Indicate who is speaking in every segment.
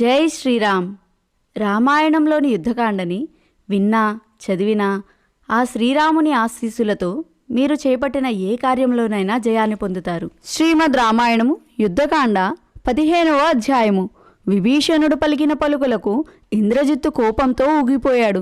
Speaker 1: జై శ్రీరామ్. రామాయణంలోని యుద్ధకాండని విన్నా చదివినా ఆ శ్రీరాముని ఆశీస్సులతో మీరు చేపట్టిన ఏ కార్యంలోనైనా జయాన్ని పొందుతారు. శ్రీమద్ రామాయణము యుద్ధకాండ పదిహేనవ అధ్యాయము. విభీషణుడు పలికిన పలుకులకు ఇంద్రజిత్తు కోపంతో ఊగిపోయాడు.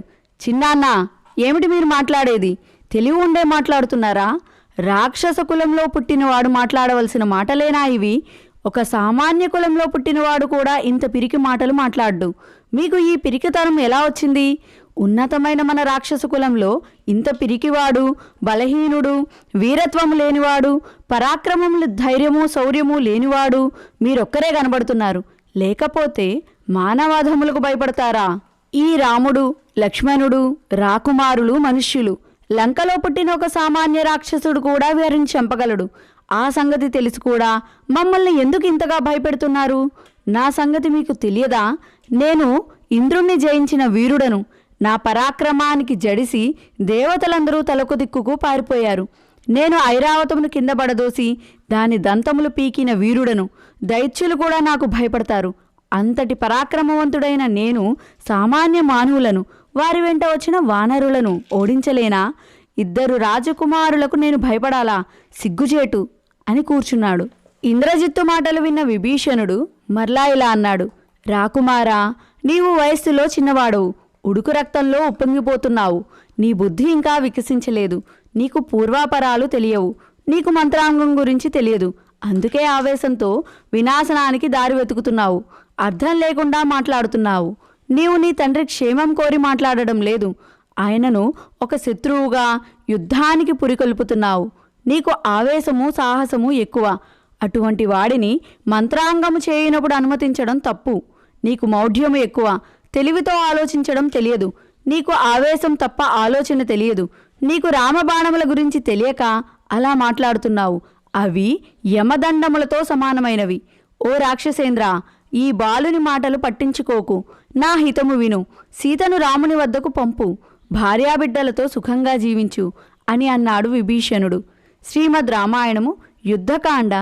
Speaker 1: చిన్నాన్న ఏమిటి మీరు మాట్లాడేది? తెలివి ఉండే మాట్లాడుతున్నారా? రాక్షస కులంలో పుట్టినవాడు మాట్లాడవలసిన మాటలేనా ఇవి? ఒక సామాన్య కులంలో పుట్టినవాడు కూడా ఇంత పిరికి మాటలు మాట్లాడ్డు. మీకు ఈ పిరికితనం ఎలా వచ్చింది? ఉన్నతమైన మన రాక్షస కులంలో ఇంత పిరికివాడు బలహీనుడు వీరత్వం లేనివాడు పరాక్రమములు ధైర్యము శౌర్యము లేనివాడు మీరొక్కరే కనబడుతున్నారు. లేకపోతే మానవాధములకు భయపడతారా? ఈ రాముడు లక్ష్మణుడు రాకుమారులు మనుష్యులు లంకలో పుట్టిన ఒక సామాన్య రాక్షసుడు కూడా వీరిని చంపగలడు. ఆ సంగతి తెలిసి కూడా. మమ్మల్ని ఎందుకు ఇంతగా భయపెడుతున్నారు? నా సంగతి మీకు తెలియదా? నేను ఇంద్రుణ్ణి జయించిన వీరుడను. నా పరాక్రమానికి జడిసి దేవతలందరూ తలకు దిక్కుకు పారిపోయారు. నేను ఐరావతమును కింద పడదోసి దాని దంతములు పీకిన వీరుడను. దైత్యులు కూడా నాకు భయపడతారు. అంతటి పరాక్రమవంతుడైన నేను సామాన్య మానవులను వారి వెంట వచ్చిన వానరులను ఓడించలేనా? ఇద్దరు రాజకుమారులకు నేను భయపడాలా? సిగ్గుచేటు. అని కూర్చున్నాడు. ఇంద్రజిత్తు మాటలు విన్న విభీషణుడు మరలా ఇలా అన్నాడు. రాకుమారా నీవు వయస్సులో చిన్నవాడు ఉడుకు రక్తంలో ఉప్పొంగిపోతున్నావు. నీ బుద్ధి ఇంకా వికసించలేదు. నీకు పూర్వాపరాలు తెలియవు. నీకు మంత్రాంగం గురించి తెలియదు. అందుకే ఆవేశంతో వినాశనానికి దారి వెతుకుతున్నావు. అర్థం లేకుండా మాట్లాడుతున్నావు. నీవు నీ తండ్రి క్షేమం కోరి మాట్లాడడం లేదు. ఆయనను ఒక శత్రువుగా యుద్ధానికి పురికొల్పుతున్నావు. నీకు ఆవేశము సాహసము ఎక్కువ. అటువంటి వాడిని మంత్రాంగము చేయనప్పుడు అనుమతించడం తప్పు. నీకు మౌఢ్యము ఎక్కువ. తెలివితో ఆలోచించడం తెలియదు. నీకు ఆవేశం తప్ప ఆలోచన తెలియదు. నీకు రామబాణముల గురించి తెలియక అలా మాట్లాడుతున్నావు. అవి యమదండములతో సమానమైనవి. ఓ రాక్షసేంద్ర ఈ బాలుని మాటలు పట్టించుకోకు. నా హితము విను. సీతను రాముని వద్దకు పంపు. భార్యాబిడ్డలతో సుఖంగా జీవించు అని అన్నాడు విభీషణుడు. శ్రీమద్ రామాయణము యుద్ధకాండ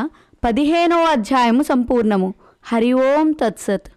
Speaker 1: పదిహేనవ అధ్యాయము సంపూర్ణము. హరి ఓం తత్సత్.